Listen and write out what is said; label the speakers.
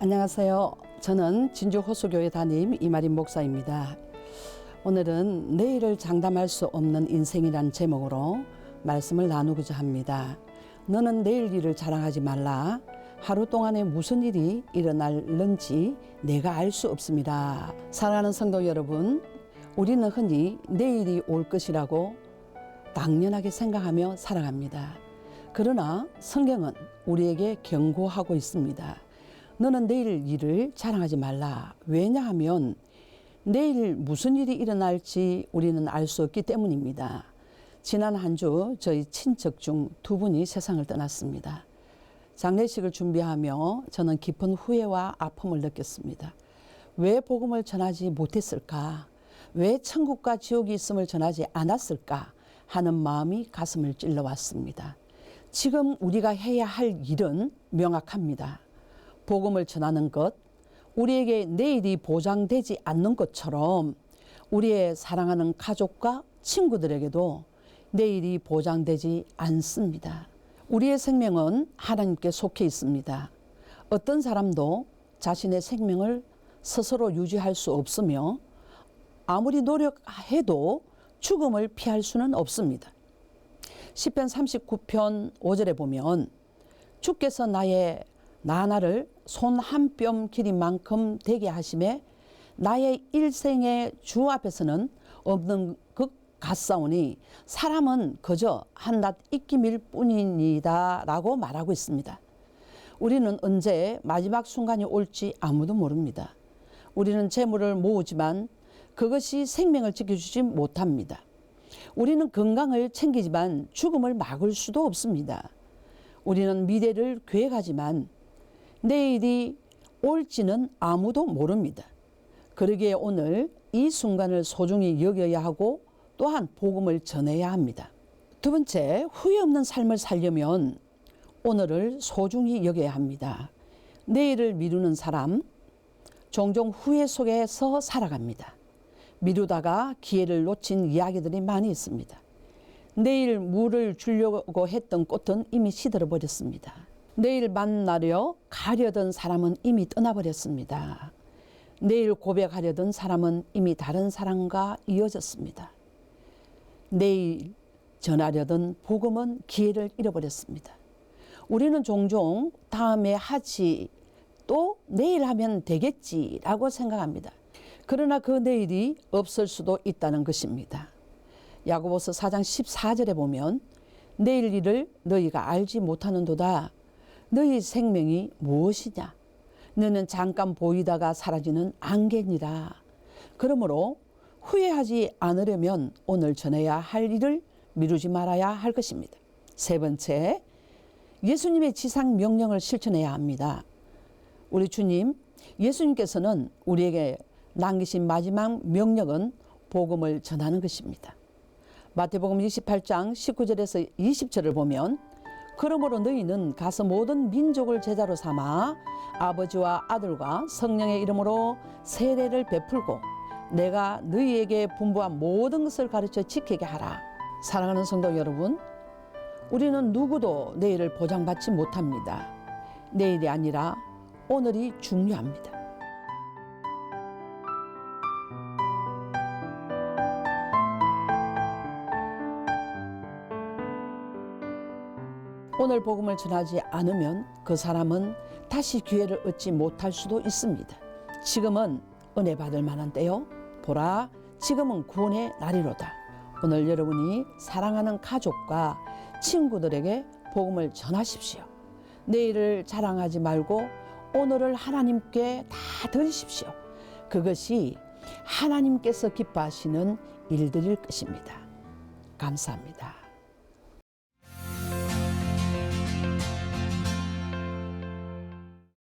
Speaker 1: 안녕하세요. 저는 진주 호수교회 담임 이마린 목사입니다. 오늘은 내일을 장담할 수 없는 인생이란 제목으로 말씀을 나누고자 합니다. 너는 내일 일을 자랑하지 말라. 하루 동안에 무슨 일이 일어날는지 내가 알 수 없습니다. 사랑하는 성도 여러분, 우리는 흔히 내일이 올 것이라고 당연하게 생각하며 살아갑니다. 그러나 성경은 우리에게 경고하고 있습니다. 너는 내일 일을 자랑하지 말라. 왜냐하면 내일 무슨 일이 일어날지 우리는 알 수 없기 때문입니다. 지난 한 주 저희 친척 중 두 분이 세상을 떠났습니다. 장례식을 준비하며 저는 깊은 후회와 아픔을 느꼈습니다. 왜 복음을 전하지 못했을까? 왜 천국과 지옥이 있음을 전하지 않았을까? 하는 마음이 가슴을 찔러왔습니다. 지금 우리가 해야 할 일은 명확합니다. 복음을 전하는 것, 우리에게 내일이 보장되지 않는 것처럼 우리의 사랑하는 가족과 친구들에게도 내일이 보장되지 않습니다. 우리의 생명은 하나님께 속해 있습니다. 어떤 사람도 자신의 생명을 스스로 유지할 수 없으며 아무리 노력해도 죽음을 피할 수는 없습니다. 10편 39편 5절에 보면 주께서 나의 나날을 손한 뼘 길이만큼 되게 하심에 나의 일생의 주 앞에서는 없는 것 같사오니 사람은 그저 한낱 입김일 뿐이니다 라고 말하고 있습니다. 우리는 언제 마지막 순간이 올지 아무도 모릅니다. 우리는 재물을 모으지만 그것이 생명을 지켜주지 못합니다. 우리는 건강을 챙기지만 죽음을 막을 수도 없습니다. 우리는 미래를 계획하지만 내일이 올지는 아무도 모릅니다. 그러기에 오늘 이 순간을 소중히 여겨야 하고 또한 복음을 전해야 합니다. 두 번째, 후회 없는 삶을 살려면 오늘을 소중히 여겨야 합니다. 내일을 미루는 사람, 종종 후회 속에서 살아갑니다. 미루다가 기회를 놓친 이야기들이 많이 있습니다. 내일 물을 주려고 했던 꽃은 이미 시들어 버렸습니다. 내일 만나려 가려던 사람은 이미 떠나버렸습니다. 내일 고백하려던 사람은 이미 다른 사람과 이어졌습니다. 내일 전하려던 복음은 기회를 잃어버렸습니다. 우리는 종종 다음에 하지 또 내일 하면 되겠지라고 생각합니다. 그러나 그 내일이 없을 수도 있다는 것입니다. 야고보서 4장 14절에 보면 내일 일을 너희가 알지 못하는도다. 너희 생명이 무엇이냐? 너는 잠깐 보이다가 사라지는 안개니라. 그러므로 후회하지 않으려면 오늘 전해야 할 일을 미루지 말아야 할 것입니다. 세 번째, 예수님의 지상 명령을 실천해야 합니다. 우리 주님, 예수님께서는 우리에게 남기신 마지막 명령은 복음을 전하는 것입니다. 마태복음 28장 19절에서 20절을 보면 그러므로 너희는 가서 모든 민족을 제자로 삼아 아버지와 아들과 성령의 이름으로 세례를 베풀고 내가 너희에게 분부한 모든 것을 가르쳐 지키게 하라. 사랑하는 성도 여러분, 우리는 누구도 내일을 보장받지 못합니다. 내일이 아니라 오늘이 중요합니다. 오늘 복음을 전하지 않으면 그 사람은 다시 기회를 얻지 못할 수도 있습니다. 지금은 은혜 받을 만한 때요. 보라, 지금은 구원의 날이로다. 오늘 여러분이 사랑하는 가족과 친구들에게 복음을 전하십시오. 내일을 자랑하지 말고 오늘을 하나님께 다 드리십시오. 그것이 하나님께서 기뻐하시는 일들일 것입니다. 감사합니다.